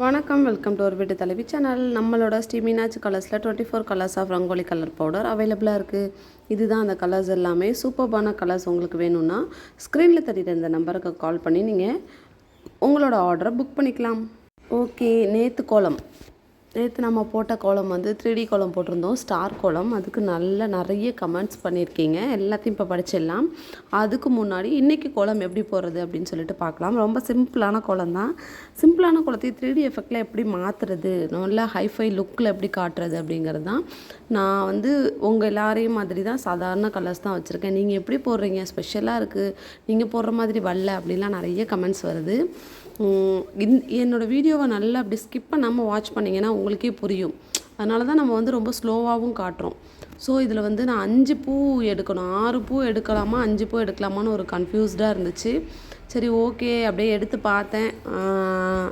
வணக்கம் welcome to ஒரு வீட்டு தலைவி சேனல் நம்மளோட ஸ்ரீ மீனாட்சி கலர்ஸில் twenty four colours of rangoli colour powder அவைலபிளாக இருக்குது இதுதான் அந்த கலர்ஸ் எல்லாமே. சூப்பர்பான கலர்ஸ் உங்களுக்கு வேணும்னா ஸ்க்ரீனில் தெரியுற இந்த நம்பருக்கு கால் பண்ணி நீங்கள் உங்களோட ஆர்டரை புக் பண்ணிக்கலாம். ஓகே நேற்று கோலம். நேற்று நம்ம போட்ட கோலம் வந்து த்ரீ டி கோலம் போட்டிருந்தோம். ஸ்டார் கோலம். அதுக்கு நல்ல நிறைய கமெண்ட்ஸ் பண்ணியிருக்கீங்க. எல்லாத்தையும் இப்போ படிச்சிடலாம். அதுக்கு முன்னாடி இன்றைக்கி கோலம் எப்படி போடுறது அப்படின்னு சொல்லிட்டு பார்க்கலாம். ரொம்ப சிம்பிளான கோலம் தான். சிம்பிளான கோலத்தை த்ரீ டி எஃபெக்டில் எப்படி மாற்றுறது நல்ல ஹைஃபை லுக்கில் எப்படி காட்டுறது அப்படிங்கிறது தான். நான் வந்து உங்கள் எல்லாரையும் மாதிரி தான் சாதாரண கலர்ஸ் தான் வச்சுருக்கேன். நீங்கள் எப்படி போடுறீங்க? ஸ்பெஷலாக இருக்குது நீங்கள் போடுற மாதிரி வரல அப்படின்லாம் நிறைய கமெண்ட்ஸ் வருது. இந்- என்னோட வீடியோவை நல்லா அப்படி ஸ்கிப் பண்ணாமல் வாட்ச் பண்ணிங்கன்னா உங்களுக்கே புரியும். அதனால தான் நம்ம வந்து ரொம்ப ஸ்லோவாகவும் காட்டுறோம். ஸோ இதில் வந்து நான் அஞ்சு பூ எடுக்கணும். ஆறு பூ எடுக்கலாமா அஞ்சு பூ எடுக்கலாமான்னு ஒரு கன்ஃபியூஸ்டாக இருந்துச்சு. சரி ஓகே அப்படியே எடுத்து பார்த்தேன்.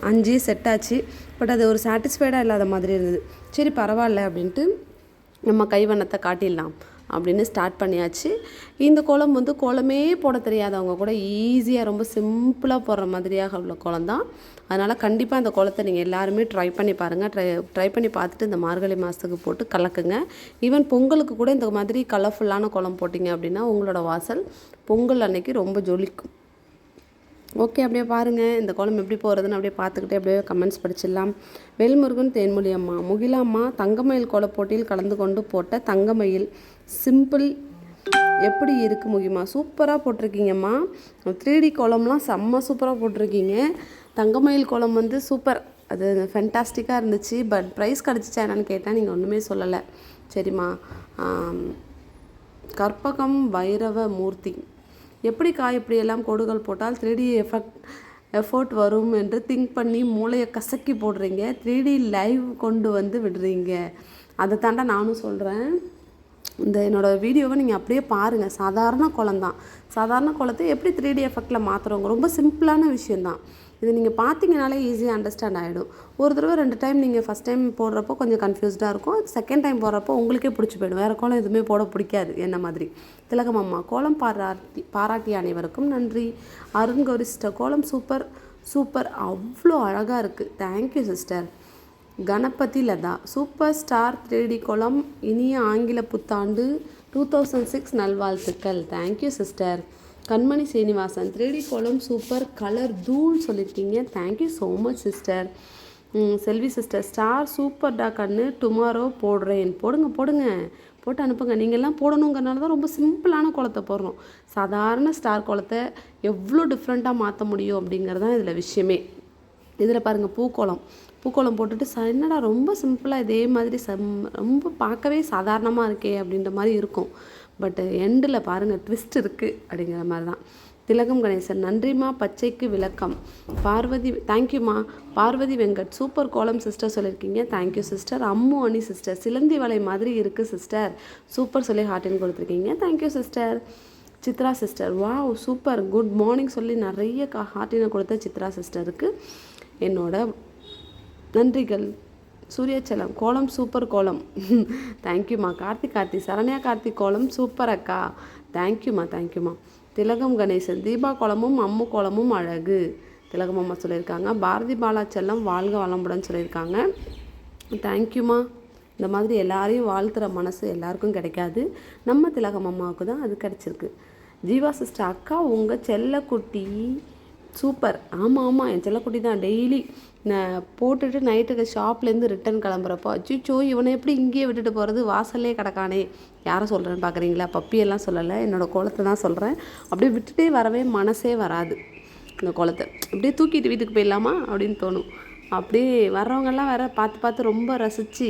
அஞ்சு அஞ்சே செட் ஆச்சு. பட் அது ஒரு சாட்டிஸ்ஃபைடாக இல்லாத மாதிரி இருந்தது. சரி பரவாயில்ல அப்படின்ட்டு நம்ம கைவண்ணத்தை காட்டிடலாம். அப்படின்னு ஸ்டார்ட் பண்ணியாச்சு. இந்த கோலம் வந்து கோலமே போட தெரியாதவங்க கூட ஈஸியாக ரொம்ப சிம்பிளாக போடுற மாதிரியாக உள்ள கோலம் தான். அதனால் கண்டிப்பாக அந்த கோலத்தை நீங்கள் எல்லாருமே ட்ரை பண்ணி பாருங்கள் ட்ரை ட்ரை பண்ணி பார்த்துட்டு இந்த மார்கழி மாதத்துக்கு போட்டு கலக்குங்க. ஈவன் பொங்கலுக்கு கூட இந்த மாதிரி கலர்ஃபுல்லான கோலம் போட்டிங்க அப்படின்னா உங்களோட வாசல் பொங்கல் அன்னைக்கு ரொம்ப ஜொலிக்கும். ஓகே அப்படியே பாருங்கள் இந்த கோலம் எப்படி போகிறதுன்னு அப்படியே பார்த்துக்கிட்டே அப்படியே கமெண்ட்ஸ் படிச்சிடலாம். வேல்முருகன் தேன்மொழி அம்மா. முகிலாம்மா தங்கமயில் கோலப் போட்டியில் கலந்து கொண்டு போட்ட தங்கமயில். சிம்பிள் எப்படி இருக்குது முகிமா? சூப்பராக போட்டிருக்கீங்கம்மா த்ரீ டி கோலம்லாம் செம்ம சூப்பராக போட்டிருக்கீங்க. தங்கமயில் கோலம் வந்து சூப்பர் அது ஃபென்டாஸ்டிக்காக இருந்துச்சு. பட் ப்ரைஸ் கிடச்சிச்சா என்னன்னு கேட்டால் நீங்கள் ஒன்றுமே சொல்லலை. சரிம்மா. கற்பகம் வைரவ மூர்த்தி. எப்படி காய் இப்படியெல்லாம் கோடுகள் போட்டால் த்ரீ டி எஃபெக்ட் எஃபோர்ட் வரும் என்று திங்க் பண்ணி மூளையை கசக்கி போடுறீங்க. த்ரீ டி லைவ் கொண்டு வந்து விடுறீங்க. அதை தாண்டா நானும் சொல்கிறேன் இந்த என்னோடய வீடியோவை நீங்கள் அப்படியே பாருங்கள் சாதாரண குளம் தான் சாதாரண குளத்தை எப்படி த்ரீ டி எஃபெக்டில் மாற்றுறவங்க ரொம்ப சிம்பிளான விஷயந்தான் இது நீங்கள் பார்த்தீங்கனாலே ஈஸியாக அண்டர்ஸ்டாண்ட் ஆகிடும் ஒரு தடவை ரெண்டு டைம் நீங்கள் ஃபஸ்ட் டைம் போடுறப்போ கொஞ்சம் கன்ஃபியூஸ்டாக இருக்கும். செகண்ட் டைம் போடுறப்போ உங்களுக்கே பிடிச்சி போயிடும். வேறு கோலம் எதுவுமே போட பிடிக்காது என்ன மாதிரி. திலகம் அம்மா கோலம் பாராட்டி பாராட்டிய அனைவருக்கும் நன்றி. அருண் கௌரி சிஸ்டர் கோலம் சூப்பர் சூப்பர். அவ்வளோ அழகாக இருக்குது thank you sister Ganapathi Latha. Super star three D குளம் இனிய ஆங்கில புத்தாண்டு டூ தௌசண்ட் சிக்ஸ் நல்வாழ்த்துக்கள். Thank you sister Kanmani Srinivasan three D குளம் சூப்பர் கலர் தூள் சொல்லியிருக்கீங்க thank you so much sister Selvi sister star super டா கண்ணு. டுமாரோ போடுறேன். போடுங்க போடுங்க. போட்டு அனுப்புங்க. நீங்கள்லாம் போடணுங்கிறனால தான் ரொம்ப சிம்பிளான குளத்தை போடுறோம். சாதாரண ஸ்டார் குளத்தை எவ்வளோ டிஃப்ரெண்ட்டாக மாற்ற முடியும் அப்படிங்கிறது தான் இதில் விஷயமே. இதில் பாருங்கள் பூக்கோளம். பூக்கோளம் போட்டுட்டு ச என்னடா ரொம்ப சிம்பிளாக இதே மாதிரி சம் ரொம்ப பார்க்கவே சாதாரணமாக இருக்கே அப்படின்ற மாதிரி இருக்கும். பட் எண்டில் பாருங்கள் ட்விஸ்ட் இருக்குது அப்படிங்கிற மாதிரி தான் திலகம் கணேசன் நன்றிம்மா பச்சைக்கு விளக்கம். பார்வதி தேங்க்யூம்மா பார்வதி வெங்கட் சூப்பர் கோலம் சிஸ்டர் சொல்லியிருக்கீங்க. தேங்க்யூ சிஸ்டர் அம்மு அணி சிஸ்டர் சிலந்தி வலை மாதிரி இருக்குது சிஸ்டர் சூப்பர் சொல்லி ஹார்ட்டின் கொடுத்துருக்கீங்க. Thank you sister Chitra sister wow super good morning சொல்லி நிறைய கா ஹார்ட்டினை கொடுத்த சித்ரா சிஸ்டருக்கு என்னோட நன்றிகள். சூரியச்சலம் கோலம் சூப்பர் கோலம். தேங்க்யூம்மா கார்த்திக் கார்த்தி சரண்யா கார்த்திக் கோலம் சூப்பர் அக்கா. தேங்க்யூம்மா தேங்க்யூம்மா திலகம் கணேசன் தீபா கோலமும் அம்மு கோலமும் அழகு. திலகம் அம்மா சொல்லியிருக்காங்க. பாரதி பாலா செல்லம் வாழ்க வளமுடன் சொல்லியிருக்காங்க. தேங்க்யூம்மா இந்த மாதிரி எல்லாரையும் வாழ்த்துற மனசு எல்லாருக்கும் கிடைக்காது. நம்ம திலகம் அம்மாவுக்கு தான் அது கிடச்சிருக்கு. ஜீவா சிஸ்டர் அக்கா உங்கள் செல்லக்குட்டி. சூப்பர். ஆமாம் ஆமாம் என் செல்லக்குட்டி தான் டெய்லி நான் போட்டுட்டு நைட்டுக்கு ஷாப்லேருந்து ரிட்டன் கிளம்புறப்போ அச்சுச்சோ இவனை எப்படி இங்கேயே விட்டுட்டு போகிறது வாசல்லே கிடக்கானே. யாரை சொல்கிறேன்னு பார்க்குறீங்களா பப்பியெல்லாம் சொல்லலை. என்னோடய கோலத்தை தான் சொல்கிறேன் அப்படியே விட்டுட்டே வரவே மனசே வராது. இந்த குளத்தை அப்படியே தூக்கிட்டு வீட்டுக்கு போயிடலாமா? அப்படின்னு தோணும். அப்படியே வர்றவங்கெல்லாம் வேற பார்த்து பார்த்து ரொம்ப ரசித்து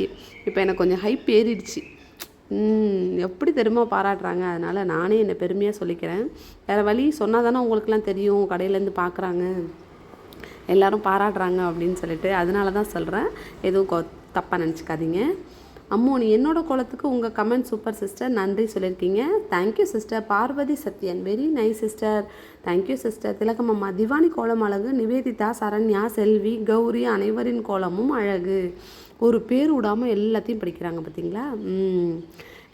இப்போ எனக்கு கொஞ்சம் ஹைப் ஏறிடுச்சு. எப்படி தெரியுமா பாராட்டுறாங்க? அதனால் நானே என்னை பெருமையாக சொல்லிக்கிறேன். வேறு வழி சொன்னால் தானே உங்களுக்குலாம் தெரியும் கடையிலேருந்து பார்க்குறாங்க எல்லோரும் பாராட்டுறாங்க அப்படின்னு சொல்லிட்டு அதனால தான் சொல்கிறேன் எதுவும் கொ தப்பாக நினச்சிக்காதீங்க. அம்மோ நீ என்னோட கோலத்துக்கு உங்கள் கமெண்ட் சூப்பர் சிஸ்டர் நன்றி சொல்லியிருக்கீங்க. Thank you sister Parvathi Sathyan. Very nice sister thank you sister Thilagam அம்மா திவானி கோலம் அழகு. நிவேதிதா சரண்யா செல்வி கௌரி அனைவரின் கோலமும் அழகு. ஒரு பேர் விடாமல் எல்லாத்தையும் படிக்கிறாங்க பார்த்தீங்களா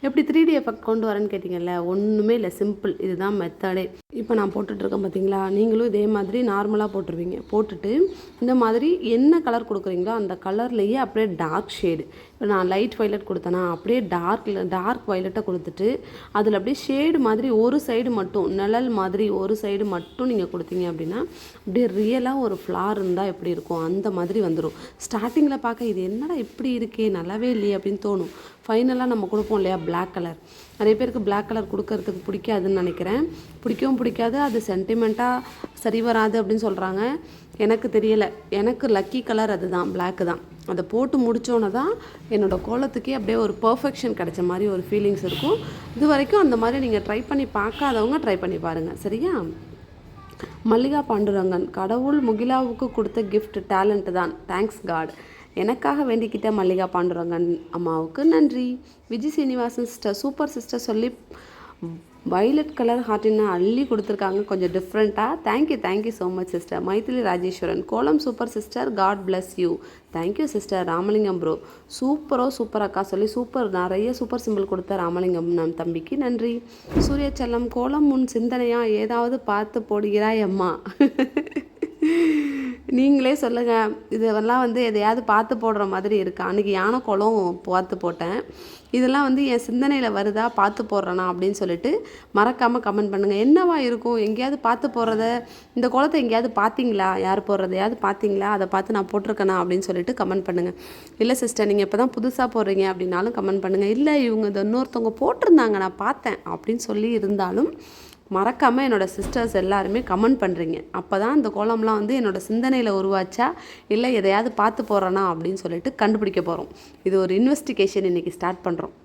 எப்படி த்ரீ டி எஃபெக்ட் கொண்டு வரேன்னு கேட்டிங்கல்ல ஒன்றுமே இல்லை சிம்பிள் இதுதான் மெத்தடே இப்போ நான் போட்டுட்ருக்கேன் பார்த்தீங்களா நீங்களும் இதே மாதிரி நார்மலாக போட்டுருவீங்க. போட்டுட்டு இந்த மாதிரி என்ன கலர் கொடுக்குறீங்களோ அந்த கலர்லேயே அப்படியே டார்க் ஷேடு இப்போ நான் லைட் வைலட் கொடுத்தேன்னா அப்படியே டார்க் டார்க் வைலட்டை கொடுத்துட்டு அதில் அப்படியே ஷேடு மாதிரி ஒரு சைடு மட்டும் நிழல் மாதிரி ஒரு சைடு மட்டும் நீங்கள் கொடுத்தீங்க அப்படின்னா அப்படியே ரியலாக ஒரு ஃப்ளார் இருந்தால் எப்படி இருக்கும்? அந்த மாதிரி வந்துடும் ஸ்டார்டிங்கில் பார்க்க இது என்னடா இப்படி இருக்கே? நல்லாவே இல்லையே அப்படின்னு தோணும். ஃபைனலாக நம்ம கொடுப்போம் இல்லையா? பிளாக் கலர் நிறைய பேருக்கு பிளாக் கலர் கொடுக்கறதுக்கு பிடிக்காதுன்னு நினைக்கிறேன். பிடிக்கவும் பிடிக்காது அது சென்டிமெண்ட்டாக சரி வராது அப்படின்னு சொல்கிறாங்க எனக்கு தெரியலை. எனக்கு லக்கி கலர் அதுதான் பிளாக்கு தான். அதை போட்டு முடித்தோன்னே தான் என்னோடய கோலத்துக்கே அப்படியே ஒரு பர்ஃபெக்ஷன் கிடைச்ச மாதிரி ஒரு ஃபீலிங்ஸ் இருக்கும். இது வரைக்கும் அந்த மாதிரி நீங்கள் ட்ரை பண்ணி பார்க்காதவங்க ட்ரை பண்ணி பாருங்கள் சரியா? மல்லிகா பாண்டுரங்கன் கடவுள் முகிலாவுக்கு கொடுத்த கிஃப்ட் டேலண்ட் தான். தேங்க்ஸ் காட் எனக்காக வேண்டிக்கிட்ட மல்லிகா பாண்டுரங்கன் அம்மாவுக்கு நன்றி. Vijay Srinivasan sister super sister சொல்லி வைலட் கலர் ஹார்ட்டினா அள்ளி கொடுத்துருக்காங்க. கொஞ்சம் டிஃப்ரெண்ட்டாக thank you thank you so much sister Maithili Rajeswaran. கோலம் super sister god bless you thank you sister Ramalingam bro சூப்பரோ super அக்கா சொல்லி சூப்பர் நிறைய சூப்பர் சிம்பிள் கொடுத்த ராமலிங்கம் நம் தம்பிக்கு நன்றி. சூரிய செல்லம் கோலம் முன் சிந்தனையாக ஏதாவது பார்த்து போடுகிறாய் அம்மா. நீங்களே சொல்லுங்கள் இதெல்லாம் வந்து எதையாவது பார்த்து போடுற மாதிரி இருக்கா? அன்றைக்கி யானை குளம் பார்த்து போட்டேன். இதெல்லாம் வந்து என் சிந்தனையில் வருதா? பார்த்து போடுறேனா? அப்படின்னு சொல்லிட்டு மறக்காமல் கமெண்ட் பண்ணுங்கள் என்னவா இருக்கும்? எங்கேயாவது பார்த்து போடுறத இந்த குளத்தை எங்கேயாவது பார்த்தீங்களா? யார் போடுறதையாவது பார்த்தீங்களா? அதை பார்த்து நான் போட்டிருக்கேனா? அப்படின்னு சொல்லிட்டு கமெண்ட் பண்ணுங்கள் இல்லை சிஸ்டர் நீங்கள் இப்போ தான் புதுசாக போடுறீங்க அப்படின்னாலும் கமெண்ட் பண்ணுங்கள் இல்லை இவங்க இந்த இன்னொருத்தவங்க போட்டிருந்தாங்க. நான் பார்த்தேன் அப்படின்னு சொல்லி இருந்தாலும் மறக்காமல் என்னோடய சிஸ்டர்ஸ் எல்லாருமே கமெண்ட் பண்ணுறீங்க அப்போ தான் இந்த கோலம்லாம் வந்து என்னோடய சிந்தனையில் உருவாச்சா? இல்லை எதையாவது பார்த்து போகிறேனா அப்படின்னு சொல்லிட்டு கண்டுபிடிக்க போகிறோம் இது ஒரு இன்வெஸ்டிகேஷன் இன்றைக்கி ஸ்டார்ட் பண்ணுறோம்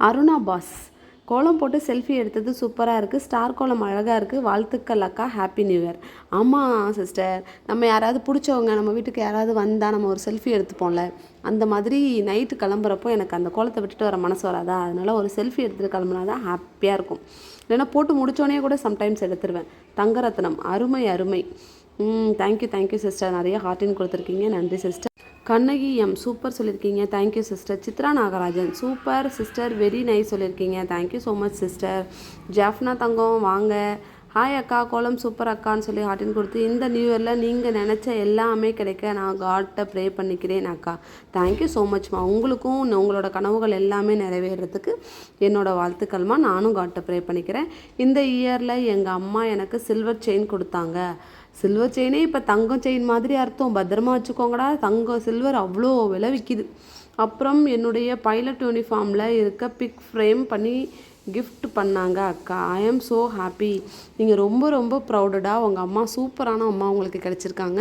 அருணா பாஸ் கோலம் போட்டு செல்ஃபி எடுத்தது சூப்பராக இருக்குது ஸ்டார் கோலம் அழகாக இருக்குது வாழ்த்துக்கள் அக்கா. ஹாப்பி நியூ இயர் ஆமாம் சிஸ்டர் நம்ம யாராவது பிடிச்சவங்க நம்ம வீட்டுக்கு யாராவது வந்தால் நம்ம ஒரு செல்ஃபி எடுத்துப்போம்ல. அந்த மாதிரி நைட்டு கிளம்புறப்போ எனக்கு அந்த கோலத்தை விட்டுட்டு வர மனசு வராதா? அதனால் ஒரு செல்ஃபி எடுத்துகிட்டு கிளம்புனா தான் ஹாப்பியாக இருக்கும். இல்லைன்னா போட்டு முடித்தோடனே கூட சம்டைம்ஸ் எடுத்துருவேன். தங்கரத்னம். அருமை அருமை. ம் தேங்க்யூ தேங்க்யூ சிஸ்டர் நிறைய ஹார்ட்டின் கொடுத்துருக்கீங்க. நன்றி சிஸ்டர் கண்ணகி எம் சூப்பர் சொல்லியிருக்கீங்க. Thank you sister Chitra Nagarajan super sister very nice சொல்லியிருக்கீங்க. Thank you so much sister Jaffna Thangam வாங்க. ஹாய் அக்கா கோலம் சூப்பர் அக்கான்னு சொல்லி ஹார்டின் கொடுத்து இந்த நியூ இயரில் நீங்கள் நினச்ச எல்லாமே கிடைக்க நான் காட்டை ப்ரே பண்ணிக்கிறேன் அக்கா. தேங்க்யூ ஸோ மச்மா உங்களுக்கும் உங்களோட கனவுகள் எல்லாமே நிறைவேறதுக்கு என்னோடய வாழ்த்துக்கள்மா. நானும் காட்டை ப்ரே பண்ணிக்கிறேன். இந்த இயரில் எங்கள் அம்மா எனக்கு சில்வர் செயின் கொடுத்தாங்க. சில்வர் செயினே இப்போ தங்கம் செயின் மாதிரி அர்த்தம். பத்திரமா வச்சுக்கோங்கடா. தங்கம் சில்வர் அவ்வளோ விலை விற்கிது அப்புறம் என்னுடைய பைலட் யூனிஃபார்மில் இருக்க பிக் ஃப்ரேம் பண்ணி கிஃப்ட் பண்ணாங்க அக்கா. ஐ ஆம் ஸோ ஹாப்பி நீங்கள் ரொம்ப ரொம்ப ப்ரௌடடாக உங்கள் அம்மா சூப்பரான அம்மா உங்களுக்கு கிடச்சிருக்காங்க.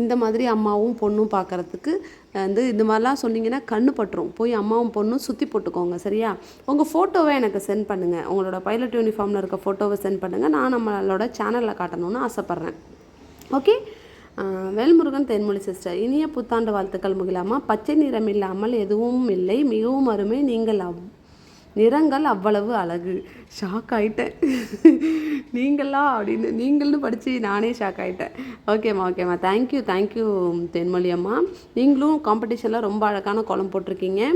இந்த மாதிரி அம்மாவும் பொண்ணும் பார்க்குறதுக்கு வந்து இந்த மாதிரிலாம் சொன்னீங்கன்னா கண்ணு பட்டுரும். போய் அம்மாவும் பொண்ணும் சுற்றி போட்டுக்கோங்க சரியா? உங்கள் ஃபோட்டோவை எனக்கு சென்ட் பண்ணுங்கள் உங்களோட பைலட் யூனிஃபார்மில் இருக்க ஃபோட்டோவை சென்ட் பண்ணுங்கள் நான் நம்மளோட சேனலில் காட்டணும்னு ஆசைப்பட்றேன். ஓகே? வேல்முருகன் தென்மொழி சிஸ்டர் இனிய புத்தாண்டு வாழ்த்துக்கள் முகிலாமா? பச்சை நிறம் இல்லாமல் எதுவும் இல்லை மிகவும் அருமை நீங்கள் அவ் நிறங்கள் அவ்வளவு அழகு. ஷாக் ஆயிட்டேன். நீங்களா அப்படின்னு நீங்கள்னு படித்து நானே ஷாக் ஆகிட்டேன் ஓகேம்மா ஓகேம்மா தேங்க்யூ தேங்க்யூ தென்மொழி அம்மா. நீங்களும் காம்படிஷனில் ரொம்ப அழகான குளம் போட்டிருக்கீங்க.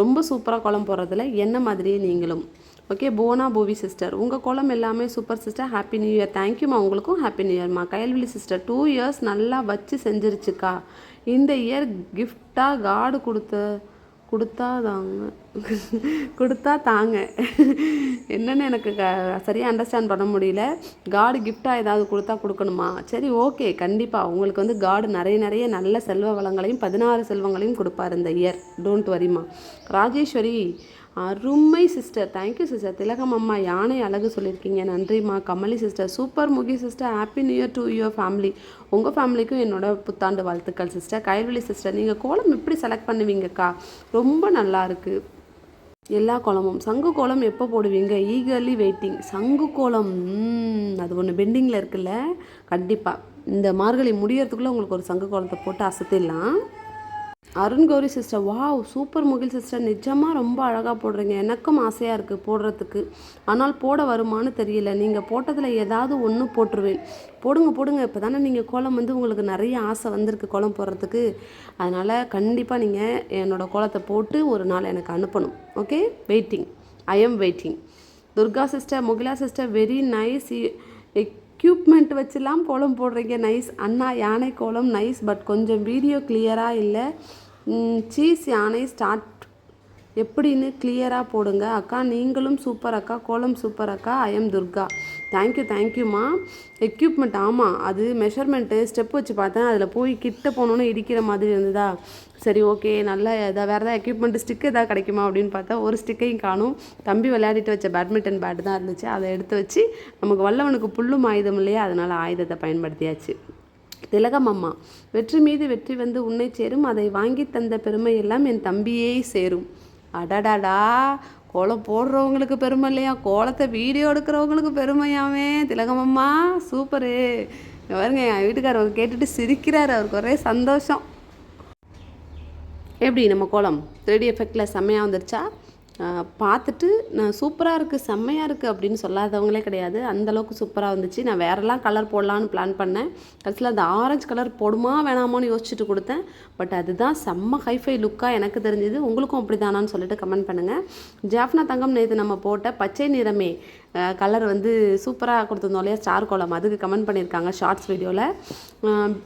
ரொம்ப சூப்பராக குளம் போடுறதுல என்ன மாதிரியே நீங்களும்? ஓகே போனா பூவி சிஸ்டர் உங்கள் கோலம் எல்லாமே super sister happy new year தேங்க்யூமா உங்களுக்கும் ஹாப்பி நியூ இயர்மா கயல்விழி சிஸ்டர் டூ இயர்ஸ் நல்லா வச்சு செஞ்சிருச்சுக்கா. இந்த இயர் கிஃப்டாக காடு கொடுத்த கொடுத்தா தாங்க. கொடுத்தா தாங்க. என்னென்னு எனக்கு க சரியாக அண்டர்ஸ்டாண்ட் பண்ண முடியல. காடு கிஃப்டாக ஏதாவது கொடுத்தா கொடுக்கணுமா? சரி ஓகே கண்டிப்பாக உங்களுக்கு வந்து காடு நிறைய நிறைய நல்ல செல்வ வளங்களையும் பதினாறு செல்வங்களையும் கொடுப்பார் இந்த இயர் டோன்ட் வரிமா ராஜேஸ்வரி அருமை சிஸ்டர். தேங்க்யூ சிஸ்டர் திலகம் அம்மா யானை அழகு சொல்லியிருக்கீங்க. நன்றிம்மா Kamali sister super Mugi sister happy new year to your family உங்கள் ஃபேமிலிக்கும் என்னோட புத்தாண்டு வாழ்த்துக்கள் சிஸ்டர் கைவெளி சிஸ்டர் நீங்கள் கோலம் எப்படி செலக்ட் பண்ணுவீங்கக்கா? ரொம்ப நல்லா இருக்குது எல்லா கோலமும். சங்கு கோலம் எப்போ போடுவீங்க? ஈகர்லி வெயிட்டிங் சங்கு கோலம் அது ஒன்று பெண்டிங்கில் இருக்குல்ல? கண்டிப்பாக இந்த மார்கழி முடியறதுக்குள்ளே உங்களுக்கு ஒரு சங்கு கோலத்தை போட்டு அசத்திடலாம். Arun Gowri sister wow super Mugil sister. நிஜமாக ரொம்ப அழகாக போடுறீங்க. எனக்கும் ஆசையாக இருக்குது போடுறதுக்கு. ஆனால் போட வருமான்னு தெரியல. நீங்கள் போட்டதில் ஏதாவது ஒன்று போட்டுருவேன். போடுங்க போடுங்க. இப்போ தானே நீங்கள் கோலம் வந்து உங்களுக்கு நிறைய ஆசை வந்திருக்கு கோலம் போடுறதுக்கு. அதனால் கண்டிப்பாக நீங்கள் என்னோடய கோலத்தை போட்டு ஒரு நாள் எனக்கு அனுப்பணும். Okay? Waiting. I am waiting. Durga sister Mugila sister very nice equipment வச்சுலாம் கோலம் போடுறீங்க. நைஸ் அண்ணா யானை கோலம் நைஸ் பட் கொஞ்சம் வீடியோ கிளியராக இல்லை. சீஸ் யானை ஸ்டார்ட் எப்படின்னு கிளியராக போடுங்க. அக்கா நீங்களும் சூப்பர் அக்கா கோலம் சூப்பர் அக்கா I am Durga. Thank you தேங்க்யூம்மா எக்யூப்மெண்ட் ஆமாம் அது மெஷர்மெண்ட்டு ஸ்டெப் வச்சு பார்த்தேன். அதில் போய் கிட்ட போனோன்னு இடிக்கிற மாதிரி இருந்ததா? சரி ஓகே நல்ல எதாவது வேறு ஏதாவது எக்யூப்மெண்ட் ஸ்டிக் எதாவது கிடைக்குமா அப்படின்னு பார்த்தா ஒரு ஸ்டிக்கையும் காணும். தம்பி விளையாடிட்டு வச்ச பேட்மிண்டன் பேட் தான் இருந்துச்சு. அதை எடுத்து வச்சு நமக்கு வல்லவனுக்கு புல்லும் ஆயுதம் இல்லையா? அதனால் ஆயுதத்தை பயன்படுத்தியாச்சு. திலகம் அம்மா வெற்றி மீது வெற்றி வந்து உன்னை சேரும் அதை வாங்கி தந்த பெருமை எல்லாம் என் தம்பியே சேரும். அடடாடா கோலம் போடுறவங்களுக்கு பெருமை இல்லையா? கோலத்தை வீடியோ எடுக்கிறவங்களுக்கு பெருமையாமே. திலகமம்மா சூப்பரு. பாருங்க என் வீட்டுக்காரர் கேட்டுட்டு சிரிக்கிறார் அவருக்கு ஒரே சந்தோஷம். எப்படி நம்ம கோலம்? த்ரீடி எஃபெக்டில் செம்மையாக வந்துருச்சா? பார்த்துட்டு நான் சூப்பராக இருக்குது செம்மையாக இருக்குது அப்படின்னு சொல்லாதவங்களே கிடையாது. அந்தளவுக்கு சூப்பராக வந்துச்சு. நான் வேறெல்லாம் கலர் போடலான்னு பிளான் பண்ணேன். கடைசியில் அந்த ஆரஞ்சு கலர் போடுமா வேணாமான்னு யோசிச்சுட்டு கொடுத்தேன். பட் அதுதான் செம்ம ஹைஃபை லுக்காக எனக்கு தெரிஞ்சது. உங்களுக்கும் அப்படி தானான்னு சொல்லிட்டு கமெண்ட் பண்ணுங்கள் ஜாஃப்னா தங்கம் நேற்று நம்ம போட்ட பச்சை நிறமே கலர் வந்து சூப்பராக கொடுத்துருந்தோம் இல்லையா? ஸ்டார் கோலம். அதுக்கு கமெண்ட் பண்ணியிருக்காங்க ஷார்ட்ஸ் வீடியோவில்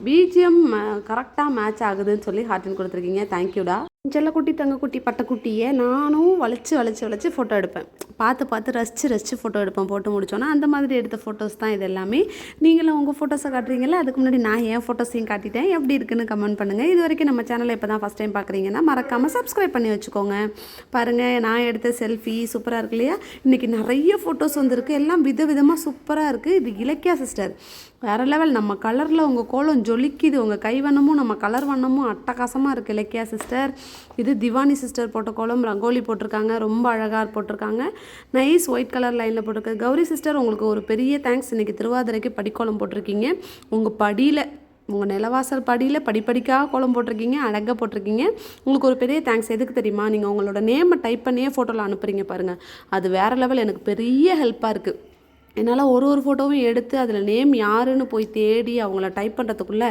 பிஜிஎம் கரெக்டாக மேட்ச் ஆகுதுன்னு சொல்லி ஹார்ட்டின் கொடுத்துருக்கீங்க. தேங்க்யூடா செல்லக்குட்டி தங்கக்குட்டி பட்டக்குட்டியை நானும் வளைச்சி வளைச்சு வளைச்சு ஃபோட்டோ எடுப்பேன். பார்த்து பார்த்து ரசித்து ரசித்து ஃபோட்டோ எடுப்பேன். போட்டு முடிச்சோன்னா அந்த மாதிரி எடுத்த ஃபோட்டோஸ் தான் இது எல்லாமே. நீங்களும் உங்கள் ஃபோட்டோஸை காட்டுறீங்களா அதுக்கு முன்னாடி நான் என் ஃபோட்டோஸையும் காட்டிட்டேன். எப்படி இருக்குன்னு கமெண்ட் பண்ணுங்கள் இது வரைக்கும் நம்ம சேனலை இப்போ தான் ஃபஸ்ட் டைம் பார்க்குறீங்கன்னா மறக்காமல் சப்ஸ்கிரைப் பண்ணி வச்சுக்கோங்க. பாருங்கள் நான் எடுத்த செல்ஃபி சூப்பராக இருக்கு இல்லையா? இன்றைக்கி நிறைய ஃபோட்டோஸ் வந்திருக்கு. எல்லாம் விதவிதமாக சூப்பராக இருக்குது இது இலக்கியா சிஸ்டர் வேறு லெவல் நம்ம கலரில் உங்கள் கோலம் ஜொலிக்குது. உங்கள் கைவண்ணமும் நம்ம கலர் வண்ணமும் அட்டகாசமாக இருக்குது இலக்கியா சிஸ்டர் இது திவானி சிஸ்டர் போட்ட கோலம். ரங்கோலி போட்டிருக்காங்க. ரொம்ப அழகாக போட்டிருக்காங்க. நைஸ் ஒயிட் கலர் லைனில் போட்டிருக்கு. கௌரி சிஸ்டர் உங்களுக்கு ஒரு பெரிய தேங்க்ஸ் இன்றைக்கி திருவாதிரைக்கு படிக்கோலம் போட்டிருக்கீங்க. உங்கள் படியில் உங்கள் நிலவாசல் படியில் படிப்படிக்காக கோலம் போட்டிருக்கீங்க அழகாக போட்டிருக்கீங்க. உங்களுக்கு ஒரு பெரிய தேங்க்ஸ் எதுக்கு தெரியுமா? நீங்கள் உங்களோட நேமை டைப் பண்ணியே ஃபோட்டோவில் அனுப்புகிறீங்க பாருங்கள் அது வேறு லெவல் எனக்கு பெரிய ஹெல்ப்பாக இருக்குது என்னால் ஒரு ஒரு ஃபோட்டோவும் எடுத்து அதில் நேம் யாருன்னு போய் தேடி அவங்கள டைப் பண்ணுறதுக்குள்ளே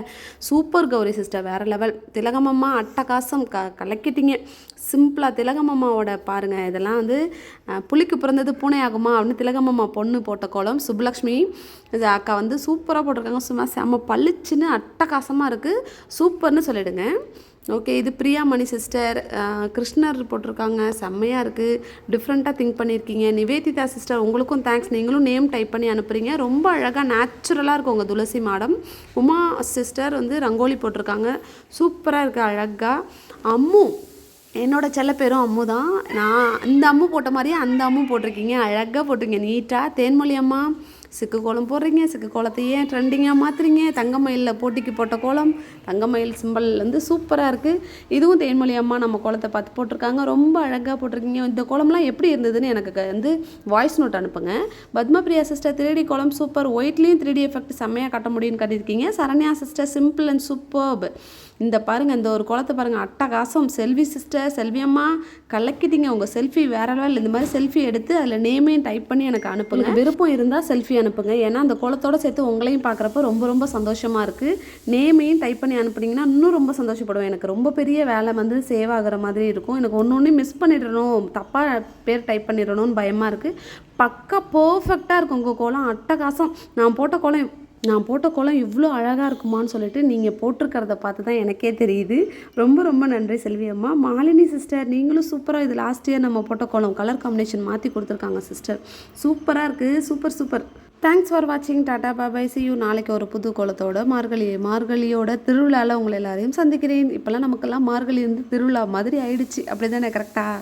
சூப்பர் கௌரி சிஸ்டர் வேறு லெவல் திலகமம்மா அட்டகாசம் க கலக்கிட்டீங்க. சிம்பிளாக திலகமம்மாவோட பாருங்கள் இதெல்லாம் வந்து புளிக்கு பிறந்தது பூனை ஆகுமா அப்படின்னு திலகமம்மா பொண்ணு போட்ட கோலம். சுப்புலக்ஷ்மி இது அக்கா வந்து சூப்பராக போட்டிருக்காங்க. சும்மா செம்ம பளிச்சுன்னு அட்டகாசமாக இருக்குது சூப்பர்னு சொல்லிவிடுங்க ஓகே இது பிரியாமணி சிஸ்டர் கிருஷ்ணர் போட்டிருக்காங்க. செம்மையாக இருக்குது டிஃப்ரெண்ட்டாக திங்க் பண்ணியிருக்கீங்க. நிவேதிதா சிஸ்டர் உங்களுக்கும் தேங்க்ஸ் நீங்களும் நேம் டைப் பண்ணி அனுப்புகிறீங்க ரொம்ப அழகாக நேச்சுரலாக இருக்கும் உங்கள் துளசி மாடம். உமா சிஸ்டர் வந்து ரங்கோலி போட்டிருக்காங்க. சூப்பராக இருக்குது அழகாக அம்மு என்னோடய செல்ல பேரும் அம்மு தான். நான் இந்த அம்மு போட்ட மாதிரியே அந்த அம்மு போட்டிருக்கீங்க. அழகாக போட்டிருக்கீங்க நீட்டாக தேன்மொழி அம்மா சிக்கு கோலம் போடுறீங்க சிக்கு கோலத்தை ஏன் ட்ரெண்டிங்காக மாற்றுறீங்க தங்கமயிலில் போட்டிக்கு போட்ட கோலம். தங்கமயில் சிம்பிள் வந்து சூப்பராக இருக்குது இதுவும் தேன்மொழி அம்மா நம்ம கோலத்தை பார்த்து போட்டிருக்காங்க. ரொம்ப அழகாக போட்டிருக்கீங்க. இந்த கோலம்லாம் எப்படி இருந்ததுன்னு எனக்கு வந்து வாய்ஸ் நோட் அனுப்புங்க. பத்மபிரியா சிஸ்டர் த்ரீடி கோலம் சூப்பர் ஒயிட்லேயும் த்ரீடி எஃபெக்ட் செம்மையாக கட்ட முடியும்னு கட்டியிருக்கீங்க. Saranya sister simple and superb இந்த பாருங்க இந்த ஒரு குளத்தை பாருங்கள் அட்டகாசம். செல்வி சிஸ்டர் செல்வி அம்மா கலக்கிட்டீங்க. உங்கள் செல்ஃபி வேற லெவல் இந்த மாதிரி செல்ஃபி எடுத்து அதில் நேமையும் டைப் பண்ணி எனக்கு அனுப்புங்க. விருப்பம் இருந்தால் செல்ஃபி அனுப்புங்க. ஏன்னா அந்த குளத்தோட சேர்த்து உங்களையும் பார்க்குறப்ப ரொம்ப ரொம்ப சந்தோஷமாக இருக்குது நேமையும் டைப் பண்ணி அனுப்புனீங்கன்னா இன்னும் ரொம்ப சந்தோஷப்படுவேன். எனக்கு ரொம்ப பெரிய வேலை வந்து சேவ் ஆகுற மாதிரி இருக்கும். எனக்கு ஒன்று ஒன்று மிஸ் பண்ணிடணும். தப்பாக பேர் டைப் பண்ணிடணும்னு பயமாக இருக்குது பக்கா பர்ஃபெக்டாக இருக்கும் உங்கள் கோலம். அட்டகாசம். நான் போட்ட கோலம் நான் போட்ட கோலம் இவ்வளோ அழகாக இருக்குமான்னு சொல்லிட்டு நீங்கள் போட்டிருக்கிறத பார்த்து தான் எனக்கே தெரியுது. ரொம்ப ரொம்ப நன்றி செல்வி அம்மா. மாலினி சிஸ்டர் நீங்களும் சூப்பராக இது லாஸ்ட் இயர் நம்ம போட்ட கோலம் கலர் காம்பினேஷன் மாற்றி கொடுத்துருக்காங்க சிஸ்டர் சூப்பராக இருக்குது சூப்பர் சூப்பர் தேங்க்ஸ் ஃபார் வாட்சிங் டாடா பாபாய் சி யூ நாளைக்கு ஒரு புது குளத்தோட மார்கழி மார்கழியோட திருவிழாவில் உங்களை எல்லாரையும் சந்திக்கிறேன். இப்போல்லாம் நமக்கெல்லாம் மார்கழி வந்து திருவிழா மாதிரி ஆயிடுச்சு. அப்படி தானே கரெக்டாக